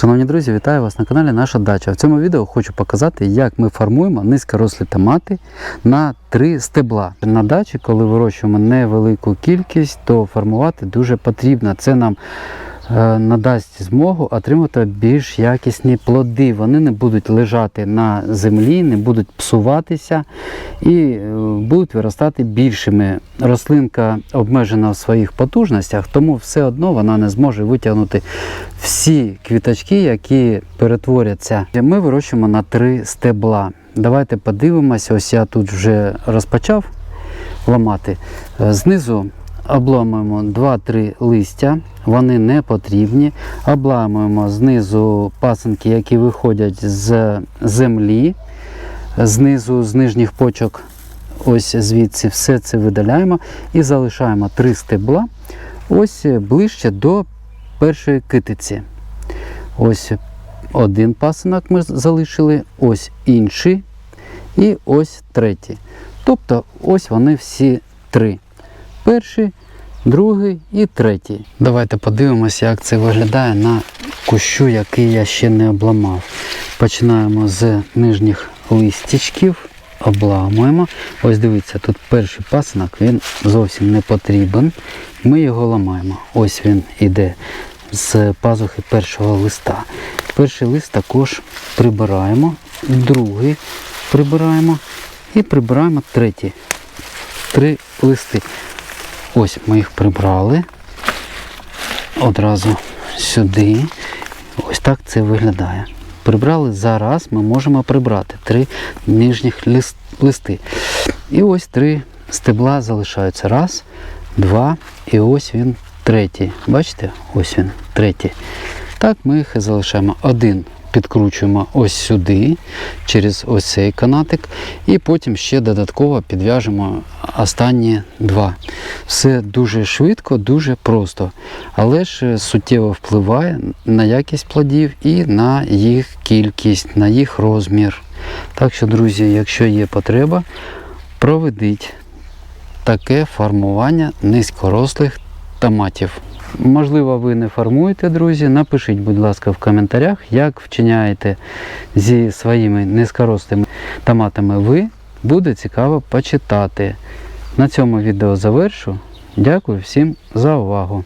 Шановні друзі, вітаю вас на каналі Наша Дача. В цьому відео хочу показати, як ми формуємо низькорослі томати на три стебла. На дачі, коли вирощуємо невелику кількість, то формувати дуже потрібно. Це нам надасть змогу отримати більш якісні плоди. Вони не будуть лежати на землі, не будуть псуватися і е, будуть виростати більшими. Рослинка обмежена в своїх потужностях, тому все одно вона не зможе витягнути всі квіточки, які перетворяться. Ми вирощуємо на три стебла. Давайте подивимося. Ось я тут вже розпочав ламати. Е, Знизу обламуємо 2-3 листя, вони не потрібні. Обламуємо знизу пасинки, які виходять з землі, знизу з нижніх почок. Ось звідси все це видаляємо і залишаємо три стебла ось ближче до першої китиці. Ось один пасинок ми залишили, ось інший і ось третій. Тобто ось вони всі три. Перший, другий і третій. Давайте подивимося, як це виглядає на кущу, який я ще не обламав. Починаємо з нижніх листячків, обламуємо. Ось дивіться, тут перший пасинок, він зовсім не потрібен. Ми його ламаємо. Ось він іде з пазухи першого листа. Перший лист також прибираємо, другий прибираємо і прибираємо третій. Три листи. Ось ми їх прибрали. Одразу сюди. Ось так це виглядає. Прибрали зараз, ми можемо прибрати три нижніх лист- листи. І ось три стебла залишаються. Раз, два, і ось він третій. Бачите? Ось він третій. Так, ми їх і залишаємо. Один підкручуємо ось сюди, через ось цей канатик, і потім ще додатково підв'яжемо останні два. Все дуже швидко, дуже просто, але ж суттєво впливає на якість плодів і на їх кількість, на їх розмір. Так що, друзі, якщо є потреба, проведіть таке формування низькорослих томатів. Можливо, ви не формуєте, друзі. Напишіть, будь ласка, в коментарях, як вчиняєте зі своїми низькорослими томатами ви. Буде цікаво почитати. На цьому відео завершу. Дякую всім за увагу.